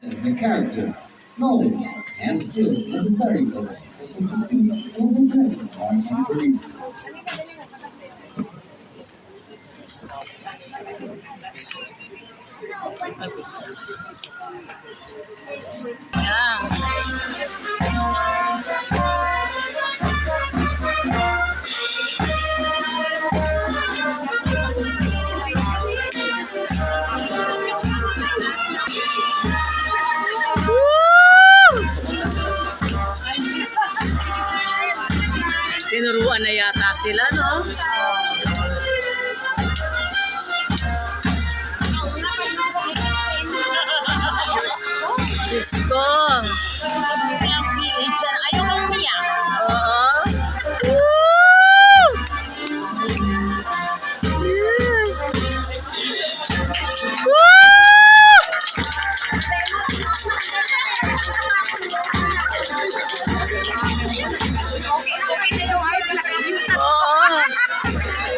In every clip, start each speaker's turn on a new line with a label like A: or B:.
A: the character, knowledge, and skills necessary for the successful pursuit of progressive arts and career.
B: Yeah. Tinuruan na yata sila, no? Diyos ko.
C: Ayaw ko umiyak.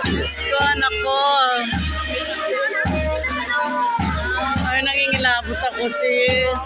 B: Diyos ko, anak ko. Ay, nangingilabot ako, sis.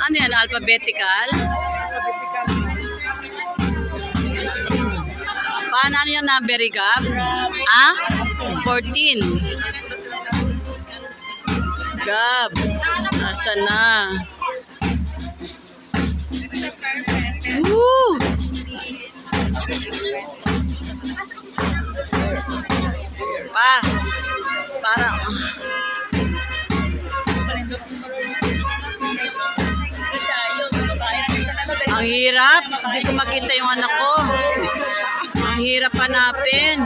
B: Ano yan, alphabetical? Paano ano yung number, Gab? Ah? 14. Gab, nasa na? Woo! Pa, parang... Ang hirap. Hindi ko makita yung anak ko. Ang hirap hanapin.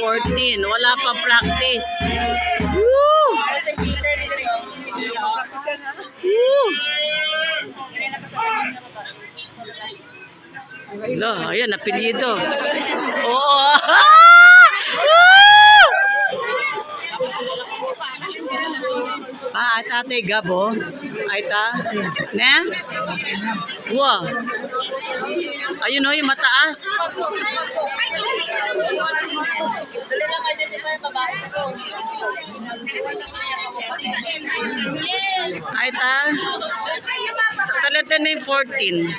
B: 14. Wala pa practice. Woo! Woo! Ala, ayan, apelyido. Oo. Woo! Ay tatay Gabo. Ay ta. Ne? Wow. Ayun o, yung mataas. Ay ta. Talata na yung 14.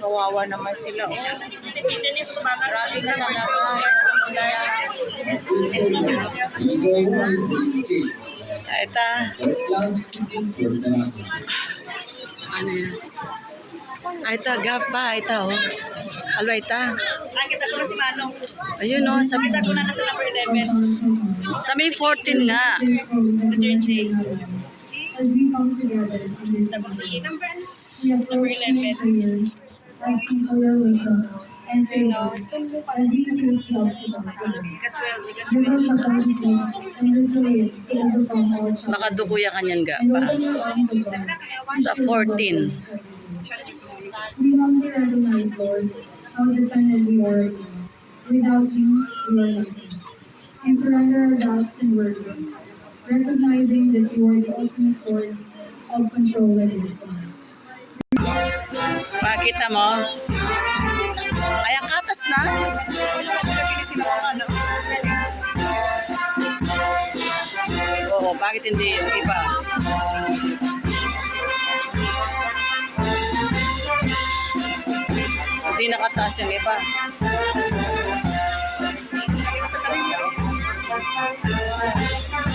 D: Kawawa naman sila. Oh. Grabe na talaga.
B: Ay
A: is in Vietnam.
B: Ano yan? Ay ta, gap pa. Ay ta, oh. Alo, ay ta.
D: Nakita ko na si Manong.
B: Ayun, oh. Sa,
D: Nakita ko na nasa number 11.
B: sa May 14 nga.
E: As we come together in this moment, we approach you in prayer, asking for your wisdom and favors as we face the obstacles. Give us the capacity and resilience to overcome all challenges.
B: Makadukuya kanyan ga
E: And
B: pa.
E: open your arms of God.
B: Sa 14.
E: We humbly recognize, Lord, how dependent we are on you. Without you, we are nothing. We surrender our doubts and worries, recognizing that you are the ultimate source of control and wisdom.
B: Pakita mo. Ay, ang katas na. Oo, bakit hindi yung iba? Hindi nakataas yung iba. Pa,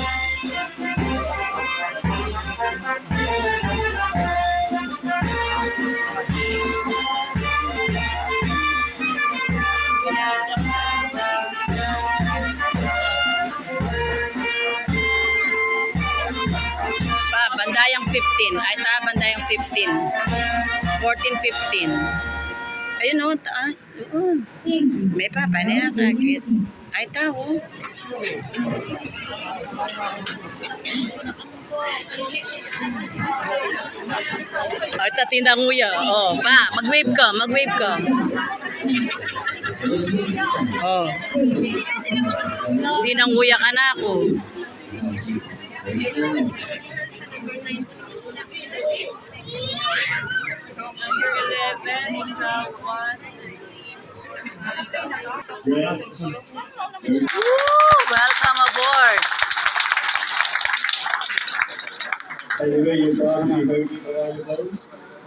B: bandayang 15. Ay, ta, bandayang 15. 14, 15. Ayun o, taas.
E: You.
B: May papa
E: your
B: Sakit.
E: seat.
B: Ay, tao. Ay, tatinda nguya. Oh, pa, mag-wave ka, mag-wave ka. Oh. Tinanguya ka na ako. Woo! Welcome aboard.
C: By the way, you probably heard me a while ago.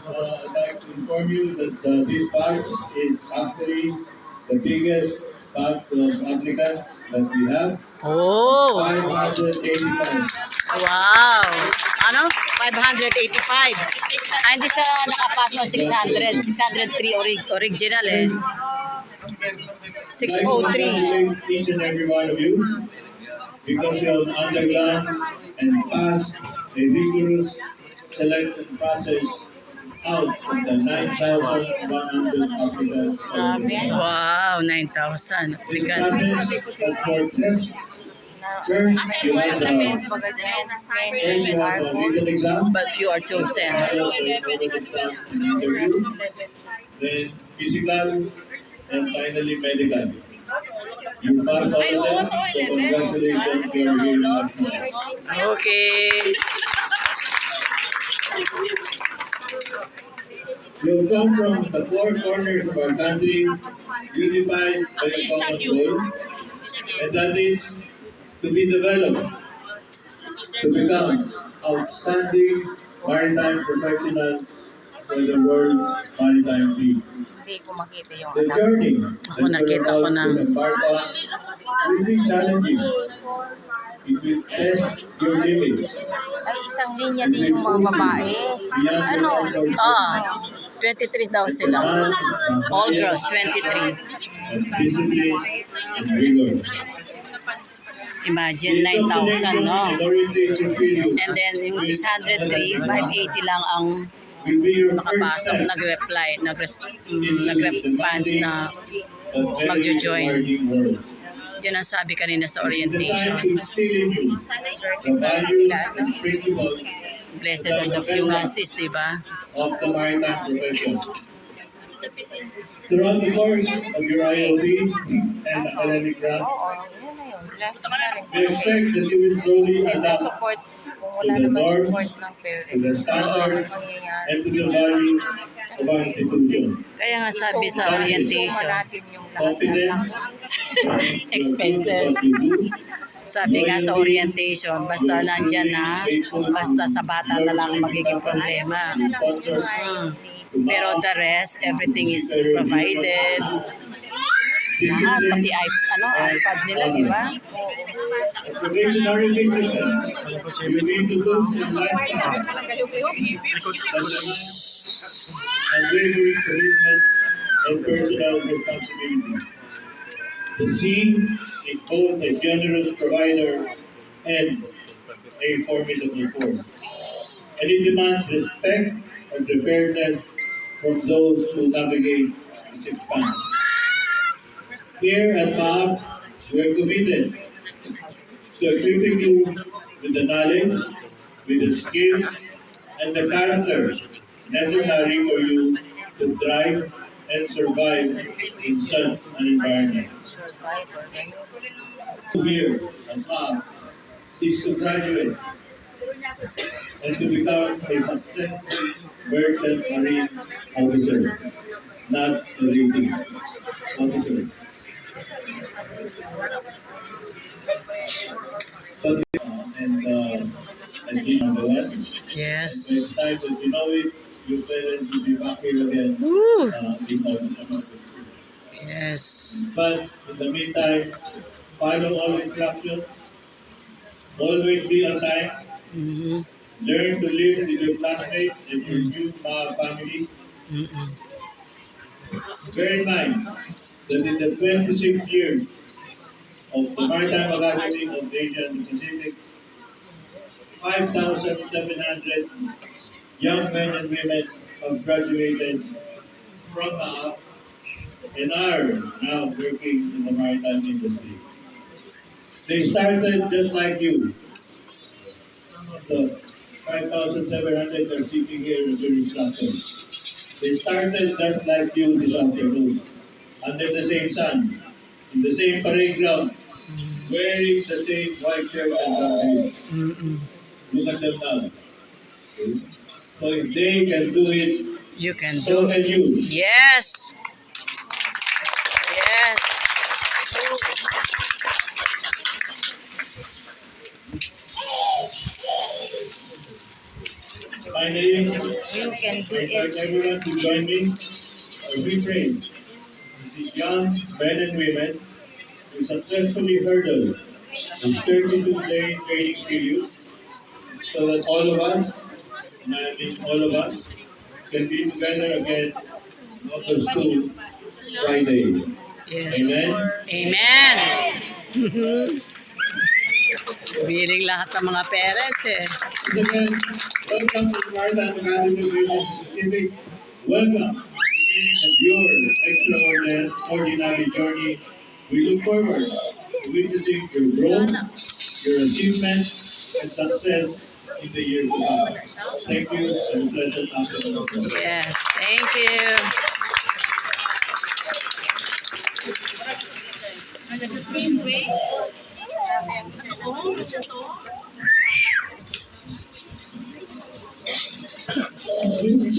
C: Uh, I'd like to inform you that uh, this batch is actually the biggest batch of applicants that we have.
B: Oh,
C: 585.
B: wow. Ano? 585. Ah, hindi sa nakapasok 600. 603 orig- original eh.
C: I'd like to
B: 603.
C: congratulate Each and every one of you because you have undergone and passed a rigorous selection process out of the 9,100 applicants.
B: Wow, 9,000 applicant.
C: First, you have the, written exam,
B: But few are chosen.
C: then physical, and finally medical. You passed all of them, so congratulations, you are here now.
B: Okay.
C: You come from the four corners of our country, unified by a common goal, and that is to be developed, to become outstanding maritime professionals for the world's maritime fleet.
D: Hindi ko makita yung
C: journey
B: Ako nakita ko na.
D: Ay, isang linya din yung mga babae. Ano?
B: Ah, 23 daw sila. All girls, 23.
C: and discipline and rigor.
B: Imagine, 9,000, no? And then yung 603, 580 lang ang
C: step
B: nag-reply, mm, nag-response
C: the
B: na magjo-join. yun ang sabi kanina sa orientation. Blessed are the few nga sis, di ba?
C: Throughout the course of your IOD and academic grants, Will slowly
D: May
C: adapt
D: support. Kung wala naman support ng
C: to
D: parents.
C: the standards
D: Mangyayari.
C: and to the values of our institution.
B: Kaya nga sabi sa orientation,
D: natin yung lahat
C: Confident
D: ng
B: Expenses. Sabi nga sa orientation, basta nandyan na, basta sa bata na lang magiging problema. Hmm. Pero the rest, everything is provided. Lahat, pati iP- ano, iPad nila, di ba?
C: And personal responsibility. The sea is both a generous provider and a formidable force. And it demands respect and preparedness from those who navigate its expanse. Here at MAP, we are committed to equipping you with the knowledge, with the skills, and the character necessary for you to thrive and survive in such an environment. Here at MAP is to graduate and to become a successful merchant marine officer, not a rating officer. But, and, and you know?
B: Yes.
C: Next time that you know it, your parents will be back here again,
B: Woo!
C: uh, in
B: Yes.
C: But in the meantime, follow all instructions, always be on time,
B: Mhm.
C: learn to live with your classmates and your new family.
B: Mhm.
C: Bear in mind that in the 26 years of the Maritime Academy of the Pacific, 5,700 young men and women have graduated from NAAP and are now working in the maritime industry. They started just like you. The 5,700 are sitting here during classes. They started just like you this afternoon, under the same sun, in the same parade ground, wearing the same white shirt and jeans.
B: Mhm.
C: Look at them now. So if they can do it,
B: You can
C: so
B: do
C: can
B: it.
C: you.
B: Yes. Yes.
C: Finally,
D: You can do
C: I invite
D: it.
C: everyone to join me we pray. These young men and women successfully hurdled this 32-day training period so that all of us, and I mean all of us, can be together again on the school Friday.
B: Yes.
C: Amen?
B: Amen. Biling lahat ng mga parents eh.
C: Welcome to Maritime Academy of Asia Pacific. Welcome to the beginning of your extraordinary journey. We look forward to witnessing your growth, your achievements, and success in the years to come. Thank you and pleasant afternoon.
B: Yes. Thank you.